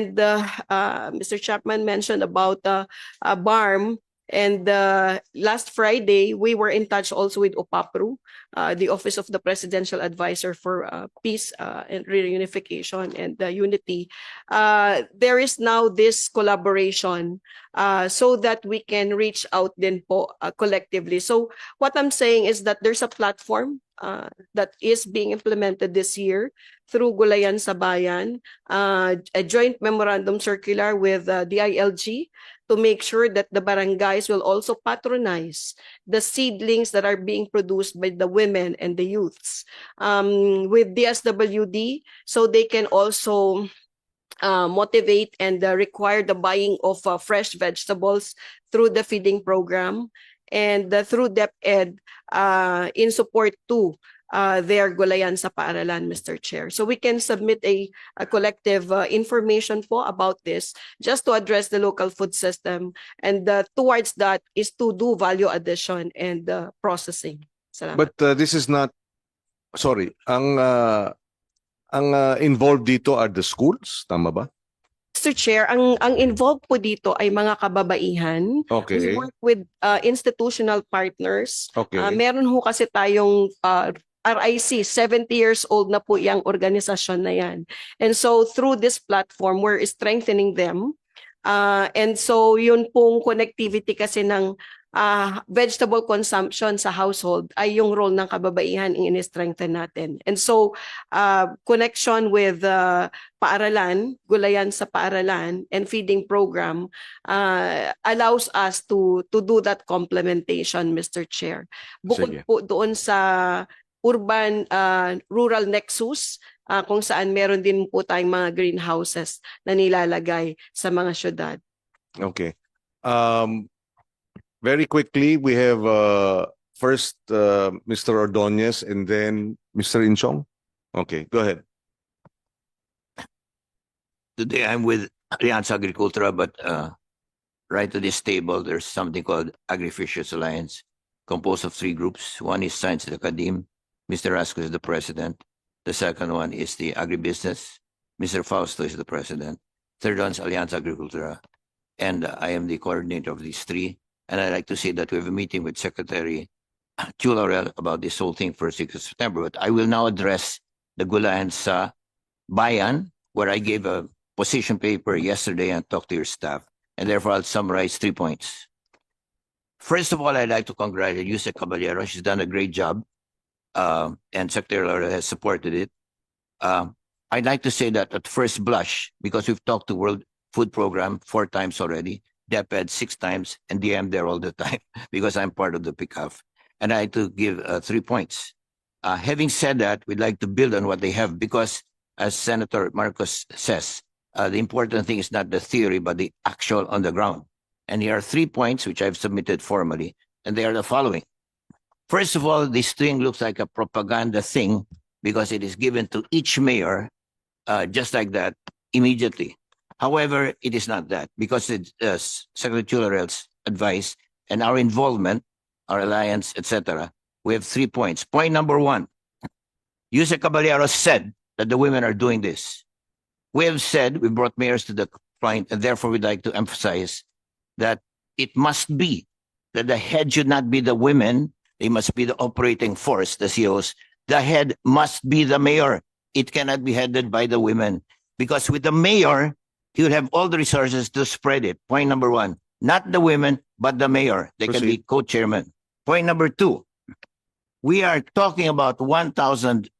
And uh, Mr. Chapman mentioned about uh, uh, BARM. And uh, last Friday, we were in touch also with OPAPRU, uh, the Office of the Presidential Advisor for uh, Peace uh, and Reunification and uh, Unity. Uh, there is now this collaboration uh, so that we can reach out din po uh, collectively. So what I'm saying is that there's a platform uh, that is being implemented this year through Gulayan sa Bayan, uh, a joint memorandum circular with uh, DILG to make sure that the barangays will also patronize the seedlings that are being produced by the women and the youths um, with DSWD so they can also uh, motivate and uh, require the buying of uh, fresh vegetables through the feeding program and uh, through DepEd uh, in support to uh, their gulayan sa paaralan, Mr. Chair. So we can submit a, a collective uh, information po about this just to address the local food system and uh, towards that is to do value addition and uh, processing. Salamat. But uh, this is not, sorry, ang uh, ang uh, involved dito are the schools, tama ba? Mr. Chair, ang ang involved po dito ay mga kababaihan. We Okay, work with uh, institutional partners. okay. Uh, meron ho kasi tayong uh, RIC, 70 years old na po yung organisasyon na yan. And so through this platform, we're strengthening them. Uh, and so yun pong connectivity kasi ng uh, vegetable consumption sa household ay yung role ng kababaihan in strengthen natin. And so uh, connection with uh, paaralan, gulayan sa paaralan and feeding program uh, allows us to to do that complementation, Mr. Chair. Bukod Sige. po doon sa urban uh, rural nexus uh, kung saan meron din po tayong mga greenhouses na nilalagay sa mga syudad. Okay. Um, very quickly, we have uh, first uh, Mr. Ordonez and then Mr. Inchong. Okay, go ahead. Today I'm with Allianz Agricultura, but uh, right to this table, there's something called Agri-Fishers Alliance, composed of three groups. One is Science Academe. Mr. Rasco is the president. The second one is the agribusiness. Mr. Fausto is the president. Third one is Allianz Agricultura. And I am the coordinator of these three. And I'd like to say that we have a meeting with Secretary Chulaurel about this whole thing for 6th of September. But I will now address the Gulayan sa Bayan, where I gave a position paper yesterday and talked to your staff, and therefore I'll summarize three points. First of all, I'd like to congratulate Yusek Caballero. She's done a great job, um, and Secretary Laura has supported it. Um, I'd like to say that at first blush, because we've talked to World Food Program four times already, DepEd six times, and DM there all the time because I'm part of the PICAF. And I had to give uh, three points. Uh, having said that, we'd like to build on what they have because, as Senator Marcos says, uh, the important thing is not the theory, but the actual on the ground. And here are three points which I've submitted formally, and they are the following. First of all, this thing looks like a propaganda thing because it is given to each mayor uh, just like that immediately. However, it is not that because it's uh, Secretary Chulaurel's advice and our involvement, our alliance, etc. We have three points. Point number one, Yusek Caballero said that the women are doing this. We have said, we brought mayors to the point, and therefore we'd like to emphasize that it must be that the head should not be the women, they must be the operating force, the CEOs. The head must be the mayor. It cannot be headed by the women. Because with the mayor, he would have all the resources to spread it. Point number one, not the women, but the mayor. They can be co-chairman. Point number two, we are talking about 1,000,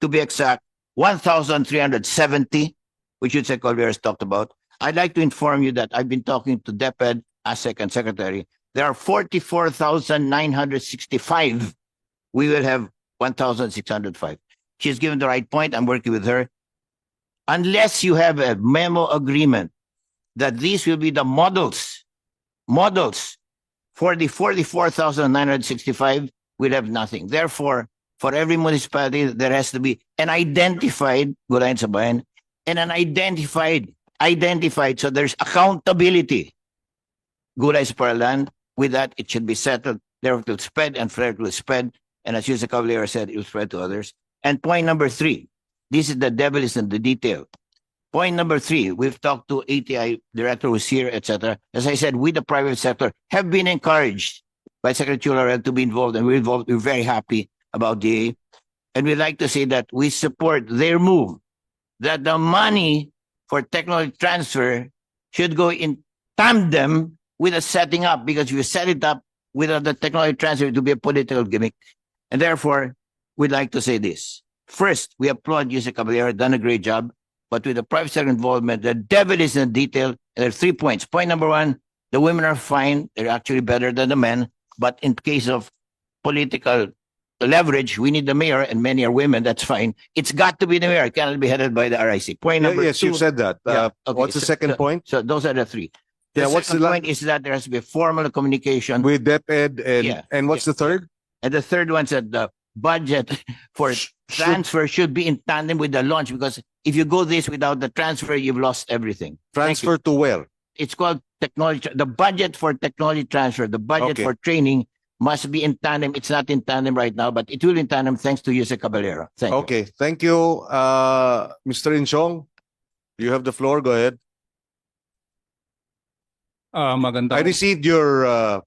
to be exact, 1,370, which Yusek Olvera has talked about. I'd like to inform you that I've been talking to DepEd, ASEC, and Secretary. There are 44,965. We will have 1,605. She's given the right point. I'm working with her. Unless you have a memo agreement that these will be the models, models for the 44,965, we'll have nothing. Therefore, for every municipality, there has to be an identified Gulayan Sabayan and an identified, identified. So there's accountability. Gulay Paralan, with that, it should be settled. There it will spread and Frederick will spread. And as Yusek Cavalier said, it will spread to others. And point number three, this is the devil is in the detail. Point number three, we've talked to ATI director who's here, etc. As I said, we, the private sector, have been encouraged by Secretary Laurel to be involved, and we're involved. We're very happy about the, and we'd like to say that we support their move that the money for technology transfer should go in tandem with the setting up, because you set it up without the technology transfer, to be a political gimmick. And therefore, we'd like to say this. First, we applaud Yusek Caballero, done a great job, but with the private sector involvement, the devil is in the detail. And there are three points. Point number one, the women are fine. They're actually better than the men. But in case of political leverage, we need the mayor and many are women. That's fine. It's got to be the mayor. It cannot be headed by the RIC. Point Yeah, number Yes, two. you said that. Yeah, Uh, okay, What's the so- second so- point? So those are the three. The Yeah, what's the la- point is that there has to be formal communication. With DepEd and, Yeah, and what's the third? And the third one said the budget for Sh- transfer should be in tandem with the launch because if you go this without the transfer, you've lost everything. Transfer to where? It's called technology. The budget for technology transfer, the budget Okay. for training must be in tandem. It's not in tandem right now, but it will be in tandem thanks to Yusek Caballero. Thank you. Okay, thank you. Uh, Mr. Inchong, you have the floor. Go ahead. Ah, maganda. I received your uh,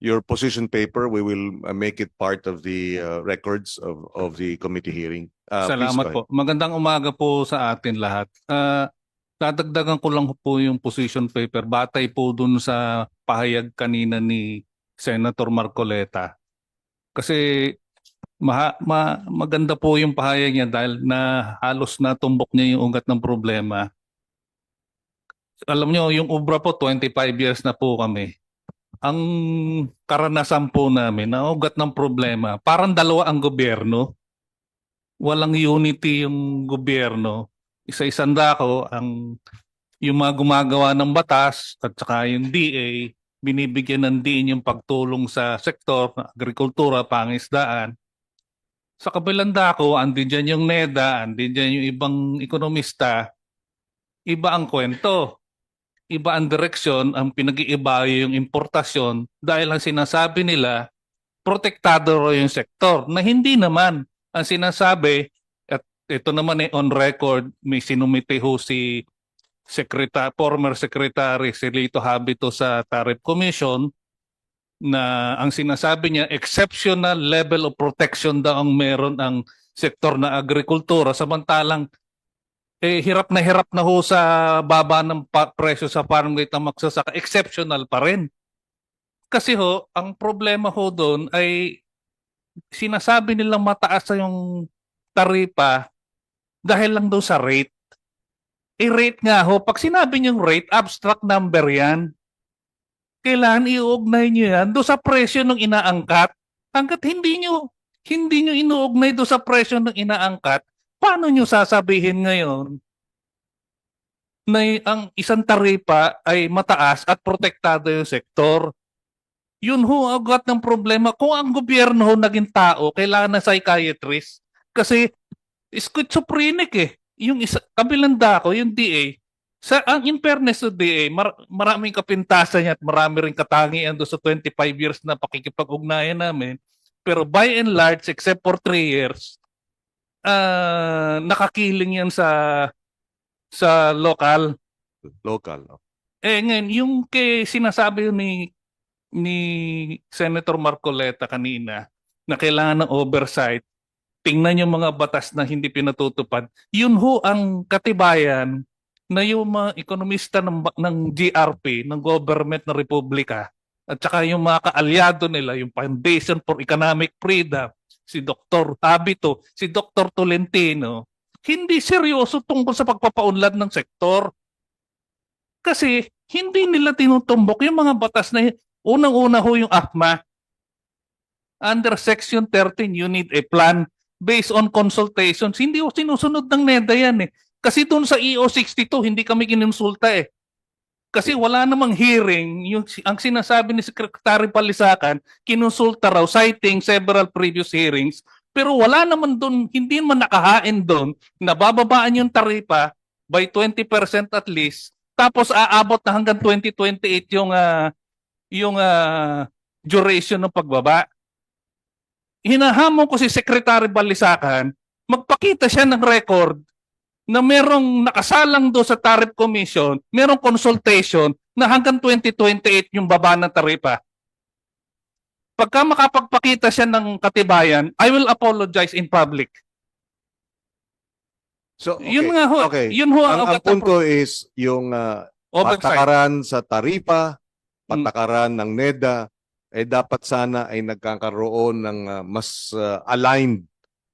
your position paper. We will uh, make it part of the uh, records of of the committee hearing. Uh, Salamat po. Magandang umaga po sa atin lahat. Ah, dadagdagan ko lang po yung position paper batay po dun sa pahayag kanina ni Senator Marcoleta. Kasi maha, ma, maganda po yung pahayag niya dahil na halos natumbok niya yung ugat ng problema. Alam niyo, yung ubra po 25 years na po kami. Ang karanasan po namin na ugat ng problema, parang dalawa ang gobyerno walang unity yung gobyerno. Isa-isang dako ang yung mga gumagawa ng batas at saka yung DA binibigyan ng din yung pagtulong sa sektor ng agrikultura, pangisdaan. Sa kabilang dako, andin dyan yung NEDA, andin dyan yung ibang ekonomista. Iba ang kwento. Iba ang direksyon, ang pinag-iiba yung importasyon dahil ang sinasabi nila, protektado raw yung sektor na hindi naman. Ang sinasabi at ito naman eh on record may sinumite ho si Secretary, former Secretary si Lito Habito sa Tariff Commission na ang sinasabi niya exceptional level of protection daw ang meron ang sektor na agrikultura. Samantalang eh, hirap na hirap na ho sa baba ng pa- presyo sa farm gate ang magsasaka exceptional pa rin kasi ho ang problema ho doon ay sinasabi nilang mataas na yung taripa dahil lang daw sa rate. Eh rate nga ho, pag sinabi niyong rate, abstract number yan. Kailangan iuugnay niyo yan do sa presyo ng inaangkat. Hanggat hindi niyo hindi niyo inuugnay do sa presyo ng inaangkat, paano niyo sasabihin ngayon na ang isang taripa ay mataas at protektado yung sektor? Yun ho ang ugat ng problema. Kung ang gobyerno ho naging tao, kailangan na psychiatrist. Kasi schizophrenic eh. Yung isa, kabilang dako, yung DA, sa ang in fairness to DA, mar, maraming kapintasan niya at marami rin katangian doon sa 25 years na pakikipag-ugnayan namin. Pero by and large, except for 3 years, ah nakakiling yan sa sa local. Local. Eh ngayon, yung kay sinasabi ni ni Senator Marcoleta kanina na kailangan ng oversight, tingnan yung mga batas na hindi pinatutupad. Yun ho ang katibayan na yung mga ekonomista ng, ng GRP, ng government ng Republika, at saka yung mga kaalyado nila, yung Foundation for Economic Freedom, si Dr. Habito, si Dr. Tolentino, hindi seryoso tungkol sa pagpapaunlad ng sektor. Kasi hindi nila tinutumbok yung mga batas na unang-una ho yung ACMA. Under Section 13, you need a plan based on consultations. Hindi ho sinusunod ng NEDA yan eh. Kasi doon sa EO62, hindi kami kinonsulta eh. Kasi wala namang hearing, yung, ang sinasabi ni Secretary Palisacan, kinonsulta raw citing several previous hearings, pero wala naman doon, hindi man nakahain doon na bababaan yung taripa by 20% at least, tapos aabot na hanggang 2028 yung ah, yung ah, duration ng pagbaba. Hinahamon ko si Secretary Balisacan, magpakita siya ng record na merong nakasalang do sa tariff commission, merong consultation na hanggang 2028 yung baba ng taripa. Pagka makapagpakita siya ng katibayan, I will apologize in public. So, okay. Yun nga ho, Okay. yun ho Ang, ang ugat ng punto is yung oversight. patakaran sa taripa, Mm. patakaran ng NEDA, eh dapat sana ay nagkakaroon ng ah, mas ah, aligned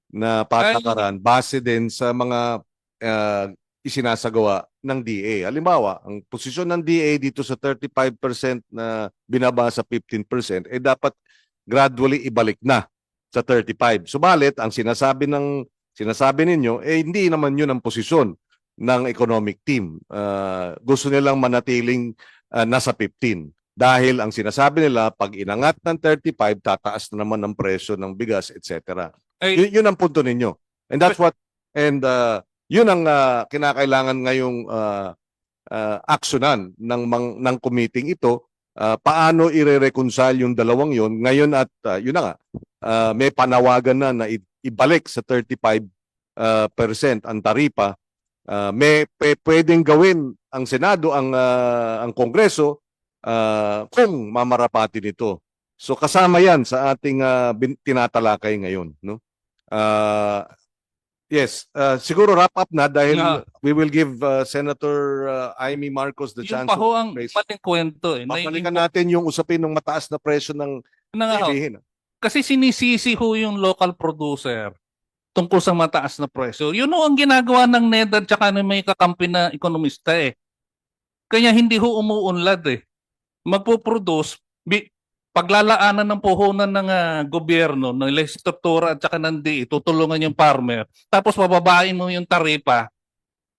na patakaran base din sa mga ah, isinasagawa ng DA. Halimbawa, ang posisyon ng DA dito sa 35% na binaba sa 15%, eh dapat gradually ibalik na sa 35. Subalit, ang sinasabi ng sinasabi ninyo, eh hindi naman yun ang posisyon ng economic team. Ah, gusto nilang manatiling ah, nasa 15. Dahil ang sinasabi nila, pag inangat ng 35, tataas na naman ang presyo ng bigas, etc. Ay, Yun, yun ang punto ninyo. And that's what, and uh, yun ang uh, kinakailangan ngayong uh, uh, aksyonan ng, ng committee ito. Uh, paano ire-reconcile yung dalawang yun ngayon at uh, yun na nga, uh, may panawagan na na ibalik sa 35 uh, percent ang taripa. Uh, may pwedeng gawin ang Senado, ang uh, ang Kongreso uh, kung mamarapati nito. So kasama 'yan sa ating uh, bin- tinatalakay ngayon, no? Uh, yes, uh, siguro wrap up na dahil Nga. we will give uh, Senator uh, Amy Marcos the yun chance pa ho to ang raise. maling kwento eh. Na Babalikan yung- natin yung usapin ng mataas na presyo ng na nga ho, bilihin. kasi sinisisi ho yung local producer tungkol sa mataas na presyo. Yun ho ang ginagawa ng NEDA at saka ng may kakampi na ekonomista eh. Kaya hindi ho umuunlad eh. Magpo-produce, bi- paglalaanan ng puhunan ng ah, gobyerno, ng legislatura at saka ng DI, tutulungan yung farmer, tapos bababain mo yung taripa,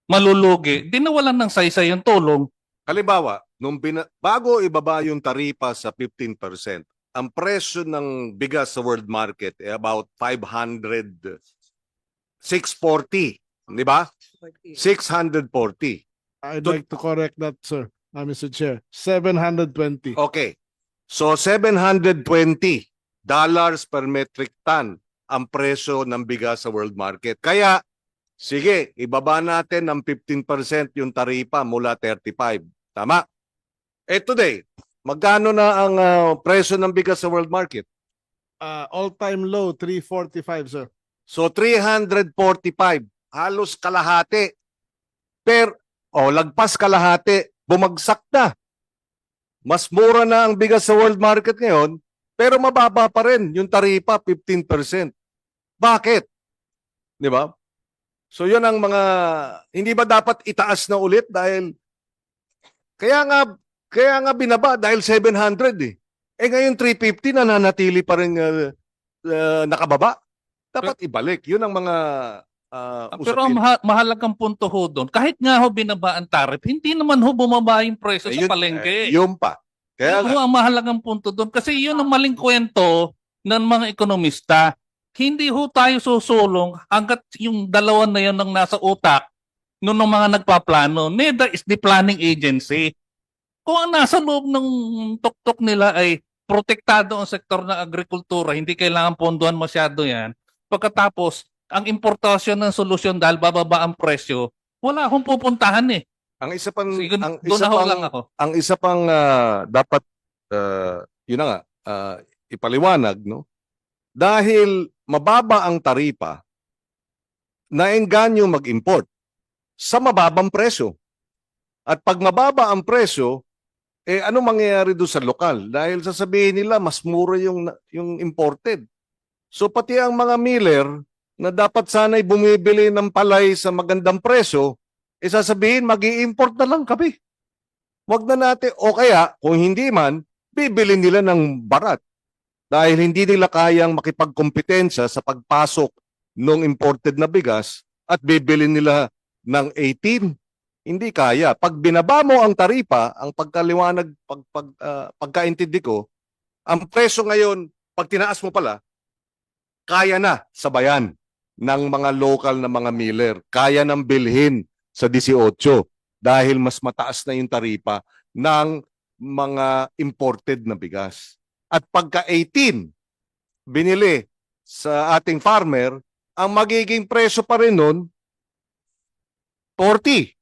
malulugi, di nawalan ng saysay yung tulong. Halimbawa, nung bina- bago ibaba yung taripa sa 15%, ang presyo ng bigas sa world market ay about 500 640, di ba? 640. I'd like to correct that, sir, uh, Mr. Chair. Seven hundred twenty. Okay. So 720 dollars per metric ton ang presyo ng bigas sa world market. Kaya sige, ibaba natin ng 15% yung taripa mula 35. Tama? Eh today, magkano na ang ah, presyo ng bigas sa world market? Uh, all-time low, three forty-five, sir. So 345, halos kalahati. Per o lagpas kalahati, bumagsak na. Mas mura na ang bigas sa world market ngayon, pero mababa pa rin yung taripa 15%. Bakit? 'Di ba? So 'yun ang mga hindi ba dapat itaas na ulit dahil kaya nga kaya nga binaba dahil 700 eh. Eh ngayon 350 na nanatili pa rin uh, uh, nakababa. Dapat ibalik. Yun ang mga uh, Pero ang maha- mahalagang punto ho doon, kahit nga ho binaba ang tariff, hindi naman ho bumaba yung presyo Eh, sa palengke. eh, yun pa. Kaya ho ang mahalagang punto doon. Kasi yun ang maling kwento ng mga ekonomista. Hindi ho tayo susulong hanggat yung dalawa na yun ang nasa utak nung ng mga nagpaplano. NEDA is the planning agency. Kung ang nasa loob ng tuktok nila ay protektado ang sektor ng agrikultura, hindi kailangan ponduhan masyado yan. Pagkatapos, ang importasyon ng solusyon dahil bababa ang presyo, wala akong pupuntahan eh. ang isa pang Sige, ang isa pang lang ako. ang isa pang ah, dapat ah, yun na nga ah, ipaliwanag no. Dahil mababa ang taripa, naengganyo mag-import sa mababang presyo. At pag mababa ang presyo, eh ano mangyayari doon sa lokal? Dahil sasabihin nila mas mura yung yung imported. So pati ang mga miller na dapat sana'y bumibili ng palay sa magandang presyo, eh sasabihin mag import na lang kami. Wag na natin, o kaya kung hindi man, bibili nila ng barat. Dahil hindi nila kayang makipagkompetensya sa pagpasok ng imported na bigas at bibili nila ng 18. Hindi kaya. Pag binaba mo ang taripa, ang pagkaliwanag, pag, pag, ah, pagkaintindi ko, ang presyo ngayon, pag tinaas mo pala, kaya na sa bayan ng mga local na mga miller. Kaya nang bilhin sa 18 dahil mas mataas na yung taripa ng mga imported na bigas. At pagka 18 binili sa ating farmer, ang magiging presyo pa rin nun 40.